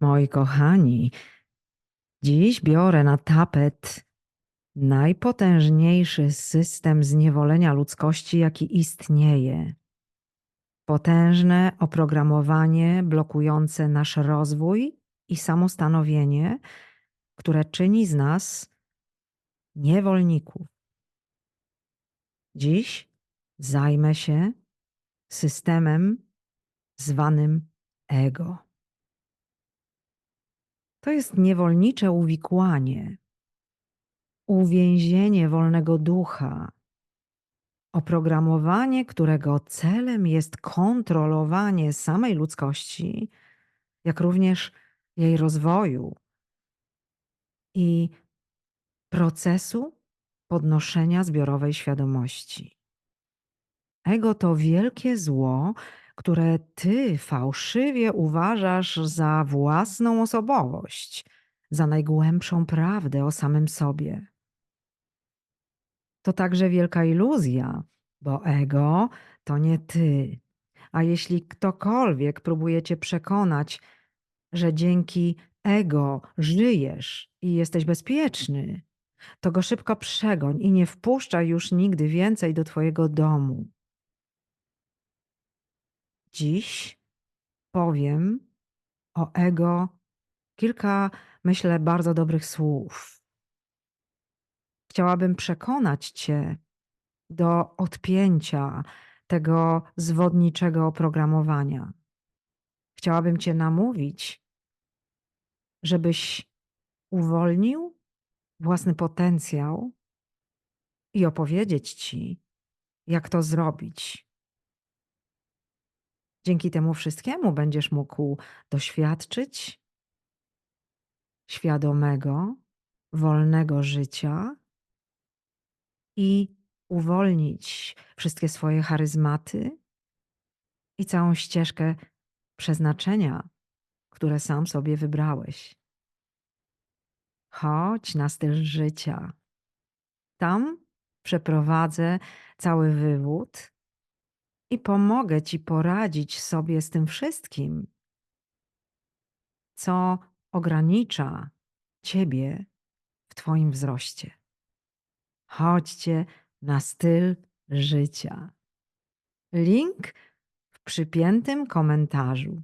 Moi kochani, dziś biorę na tapet najpotężniejszy system zniewolenia ludzkości, jaki istnieje. Potężne oprogramowanie blokujące nasz rozwój i samostanowienie, które czyni z nas niewolników. Dziś zajmę się systemem zwanym ego. To jest niewolnicze uwikłanie, uwięzienie wolnego ducha, oprogramowanie, którego celem jest kontrolowanie samej ludzkości, jak również jej rozwoju i procesu podnoszenia zbiorowej świadomości. Ego to wielkie zło, które ty fałszywie uważasz za własną osobowość, za najgłębszą prawdę o samym sobie. To także wielka iluzja, bo ego to nie ty. A jeśli ktokolwiek próbuje cię przekonać, że dzięki ego żyjesz i jesteś bezpieczny, to go szybko przegoń i nie wpuszczaj już nigdy więcej do twojego domu. Dziś powiem o ego kilka, myślę, bardzo dobrych słów. Chciałabym przekonać Cię do odpięcia tego zwodniczego oprogramowania. Chciałabym Cię namówić, żebyś uwolnił własny potencjał i opowiedzieć Ci, jak to zrobić. Dzięki temu wszystkiemu będziesz mógł doświadczyć świadomego, wolnego życia i uwolnić wszystkie swoje charyzmaty i całą ścieżkę przeznaczenia, które sam sobie wybrałeś. Chodź na styl życia. Tam przeprowadzę cały wywód i pomogę Ci poradzić sobie z tym wszystkim, co ogranicza Ciebie w Twoim wzroście. Chodźcie na styl życia. Link w przypiętym komentarzu.